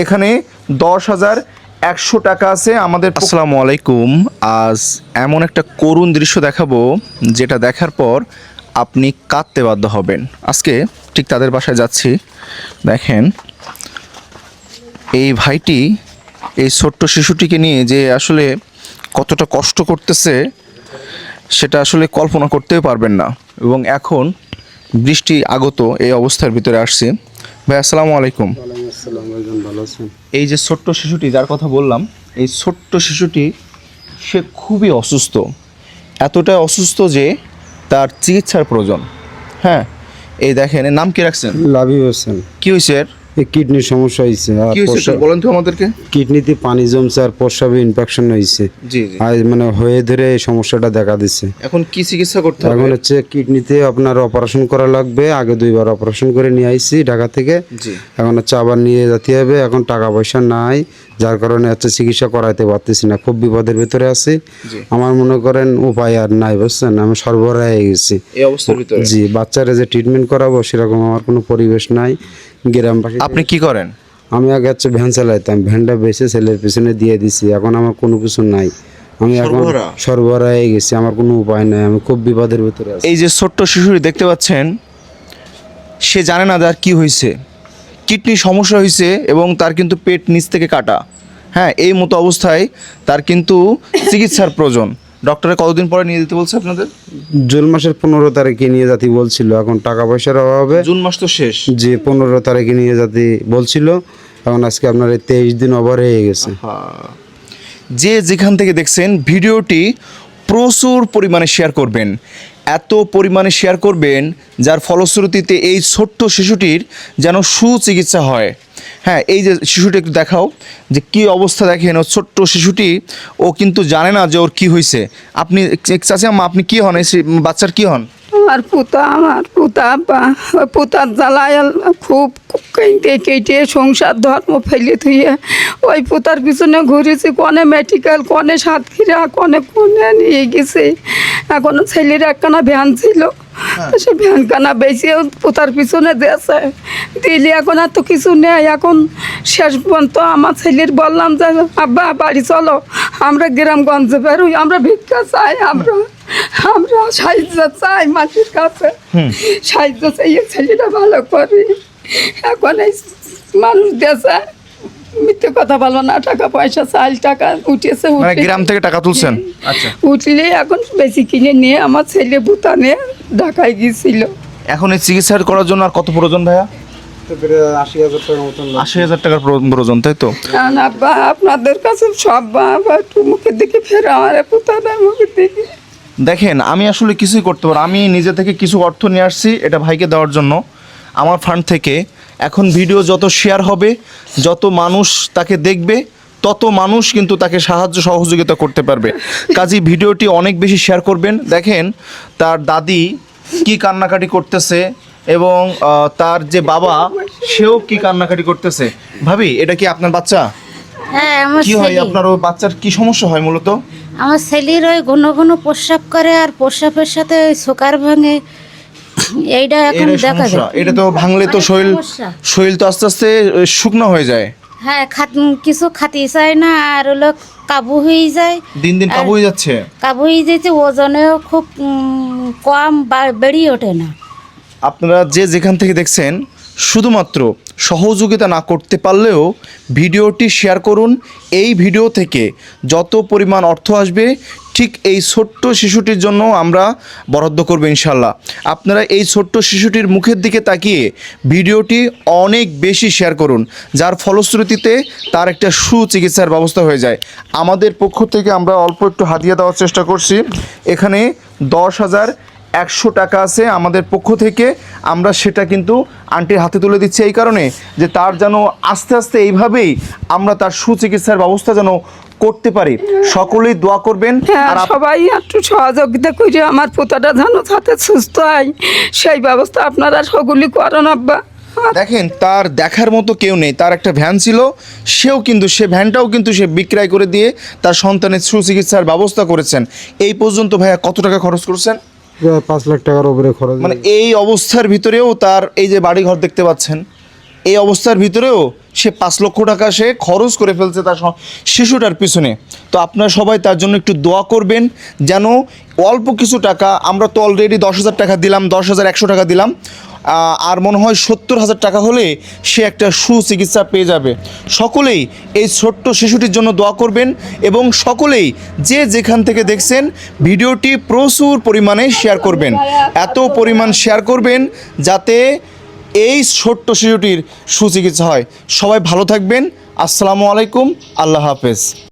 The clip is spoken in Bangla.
এখানে দশ হাজার একশো টাকা আছে আমাদের আসসালামু আলাইকুম। আজ এমন একটা করুণ দৃশ্য দেখাবো যেটা দেখার পর আপনি কাঁদতে বাধ্য হবেন। আজকে ঠিক তাদের বাসায় যাচ্ছি। দেখেন এই ভাইটি এই ছোট্ট শিশুটিকে নিয়ে যে আসলে কতটা কষ্ট করতেছে সেটা আসলে কল্পনা করতেও পারবেন না। এবং এখন বৃষ্টি আগত এই অবস্থার ভিতরে আসছে। ভাই আসসালামু আলাইকুম। এই যে ছোট্ট শিশুটি যার কথা বললাম এই ছোট্ট শিশুটি সে খুবই অসুস্থ। এতটাই অসুস্থ যে তার চিকিৎসার প্রয়োজন। হ্যাঁ এই দেখেন এর নাম কি রাখছেন? লাভি হোসেন। কি হয়েছে এর? কিডনির সমস্যা হয়েছে আর কি হয়েছে বলেন তো আমাদেরকে। কিডনিতে পানি জমছে আর প্রস্রাবে ইনফেকশন হয়েছে জি আর মানে হয়ে ধরে এই সমস্যাটা দেখা দিচ্ছে এখন কি চিকিৎসা করতে এখন হচ্ছে কিডনিতে আপনার অপারেশন করা লাগবে আগে দুইবার অপারেশন করে নিয়ে আইছি ঢাকা থেকে। জি। এখন হচ্ছে আবার নিয়ে যেতে হবে এখন টাকা পয়সা নাই যার কারণে হচ্ছে চিকিৎসা করাইতে পারতেছি না খুব বিপদের ভিতরে আছি। আমার মনে করেন উপায় আর নাই বুঝছেন? আমি সর্বরাহ হয়ে গেছি এই অবস্থার ভিতরে? জি বাচ্চারা যে ট্রিটমেন্ট করাবো সেরকম আমার কোনো পরিবেশ নাই। গ্রামবাসী আপনি কি করেন? আমি আগে হচ্ছে ভ্যান চালাইতাম ভ্যানটা বেছে ছেলের পিছনে দিয়ে দিছি এখন আমার কোনো কিছু নাই। আমি এখন? সর্বহারা হয়ে গেছি আমার কোনো উপায় নাই আমি খুব বিপদের ভিতরে আছি। এই যে ছোট্ট শিশুটি দেখতে পাচ্ছেন সে জানে না তার কি হয়েছে। কিডনি সমস্যা হয়েছে এবং তার কিন্তু পেট নিচ থেকে কাটা। হ্যাঁ এই মতো অবস্থায় তার কিন্তু চিকিৎসার প্রয়োজন। ডক্টরে কতদিন পরে নিয়ে যেতে বলছে আপনাদের? জুন মাসের পনেরো তারিখে নিয়ে যাতে বলছিল এখন টাকা পয়সার অভাবে। জুন মাস তো শেষ। যে পনেরো তারিখে নিয়ে যাতে বলছিল এখন আজকে আপনার এই তেইশ দিন ওভার হয়ে গেছে। যে যেখান থেকে দেখছেন ভিডিওটি প্রচুর পরিমাণে শেয়ার করবেন। এত পরিমাণে শেয়ার করবেন, যার ফলশ্রুতিতে এই ছোট্ট শিশুটির যেন সুচিকিৎসা হয়। হ্যাঁ এই যে শিশুটি একটু দেখাও, যে কি অবস্থা দেখেন ও ছোট্ট শিশুটি, ও কিন্তু জানে না যে ওর কি হয়েছে। আপনি চাচি, আম্মা, আপনি কি হন? এই বাচ্চার কি হন? আমার পুতা আমার পুতা পুতার জ্বালায় খুব কেটে কেটে সংসার ধর্ম ফেলে থুয়ে ওই পুতার পিছনে ঘুরেছি কনে মেডিকেল কনে সাতক্ষীরা কনে কনে নিয়ে গেছে। এখন ছেলের একখানা ভ্যান ছিল। সে ভ্যানখানা বেশি পুতার পিছনে দিয়েছে। দিলে এখন আর তো কিছু নেই। এখন শেষ পর্যন্ত আমার ছেলের বললাম যে আব্বা বাড়ি চলো। আমরা গ্রামগঞ্জে বেরোই। আমরা ভিক্ষা চাই। আমরা আমরা সাহায্য চাই মাটির কাছে। সাহায্য চাই ছেলেটা ভালো করি এখন এই মানুষ দেশে মিথ্যে কথা বলব না টাকা পয়সা চাল টাকা উঠেছে মানে গ্রাম থেকে টাকা তুলছেন? আচ্ছা। উঠলে এখন বেশি কিনে নিয়ে আমার ছেলে বুতানে ঢাকায় গিয়েছিল। এখন এই চিকিৎসা করার জন্য আর কত প্রয়োজন ভাইয়া? আশি হাজার টাকার আশি হাজার টাকার প্রয়োজন- তাই তো? আব্বা আপনাদের কাছে সব বাবা একটু মুখের দিকে ফেরা আমার মুখের দিকে। দেখেন আমি আসলে কিছুই করতে পারি আমি নিজে থেকে কিছু অর্থ নিয়ে আসছি এটা ভাইকে দেওয়ার জন্য। আমার ফান্ড থেকে। এখন ভিডিও যত শেয়ার হবে যত মানুষ তাকে দেখবে তত মানুষ কিন্তু তাকে সাহায্য সহযোগিতা করতে পারবে। কাজী ভিডিওটি অনেক বেশি শেয়ার করবেন। দেখেন তার দাদি কি কান্নাকাটি করতেছে এবং তার যে বাবা সেও কি কান্নাকাটি করতেছে। ভাবি এটা কি আপনার বাচ্চা? হ্যাঁ কি হয় আপনার ওই বাচ্চার কি সমস্যা হয় মূলত? আমার ছেলের ওই ঘন ঘন প্রস্রাব করে আর প্রস্রাবের সাথে ওই সোকার ভাঙে। এইটা এখন দেখা যায় এটা তো ভাঙলে তো অনেক শরীর শরীর তো আস্তে আস্তে শুকনো হয়ে যায়। হ্যাঁ খাত কিছু খাতি চায় না আর হলো কাবু হয়ে যায়। দিন দিন কাবু হয়ে যাচ্ছে? কাবু হয়ে যাচ্ছে ওজনেও খুব কম বা- বেড়ে ওঠে না। আপনারা যে যেখান থেকে দেখছেন শুধুমাত্র সহযোগিতা না করতে পারলেও ভিডিওটি শেয়ার করুন। এই ভিডিও থেকে যত পরিমাণ অর্থ আসবে, ঠিক এই ছোট্ট শিশুটির জন্য আমরা বরাদ্দ করব ইনশাল্লাহ। আপনারা এই ছোট্ট শিশুটির মুখের দিকে তাকিয়ে ভিডিওটি অনেক বেশি শেয়ার করুন, যার ফলশ্রুতিতে তার একটা সুচিকিৎসার ব্যবস্থা হয়ে যায়। আমাদের পক্ষ থেকে আমরা অল্প একটু হাতিয়ে দেওয়ার চেষ্টা করছি। এখানে দশ হাজার একশো টাকা আছে আমাদের পক্ষ থেকে। আমরা সেটা কিন্তু আন্টির হাতে তুলে দিচ্ছি এই কারণে যে তার যেন আস্তে আস্তে এইভাবেই আমরা তার সুচিকিৎসার ব্যবস্থা যেন করতে পারি। সকলেই দোয়া করবেন। হ্যাঁ আর সবাই একটু সহযোগিতা করে আমার পোতাটা যেন হাতে সুস্থ হয় সেই ব্যবস্থা আপনারা সকলেই করেন আব্বা। দেখেন তার দেখার মতো কেউ নেই। তার একটা ভ্যান ছিল সেও কিন্তু সে ভ্যানটাও কিন্তু সে বিক্রয় করে দিয়ে তার সন্তানের সুচিকিৎসার ব্যবস্থা করেছেন। এই পর্যন্ত ভাইয়া কত টাকা খরচ করছেন? পাঁচ লাখ টাকার উপরে খরচ মানে এই অবস্থার ভিতরেও তার এই যে বাড়ি ঘর দেখতে পাচ্ছেন, এই অবস্থার ভিতরেও সে পাঁচ লক্ষ টাকা সে খরচ করে ফেলছে তার শিশুটার পিছনে। তো আপনারা সবাই তার জন্য একটু দোয়া করবেন যেন অল্প কিছু টাকা আমরা তো অলরেডি দশ হাজার টাকা দিলাম, দশ হাজার একশো টাকা দিলাম। আর মনে হয় সত্তর হাজার টাকা হলে সে একটা সুচিকিৎসা পেয়ে যাবে। সকলেই এই ছোট্ট শিশুটির জন্য দোয়া করবেন এবং সকলেই যে যেখান থেকে দেখছেন, ভিডিওটি প্রচুর পরিমাণে শেয়ার করবেন। এত পরিমাণ শেয়ার করবেন যাতে এই ছোট্ট শিশুটির সুচিকিৎসা হয়। সবাই ভালো থাকবেন। আসসালামু আলাইকুম। আল্লাহ হাফেজ।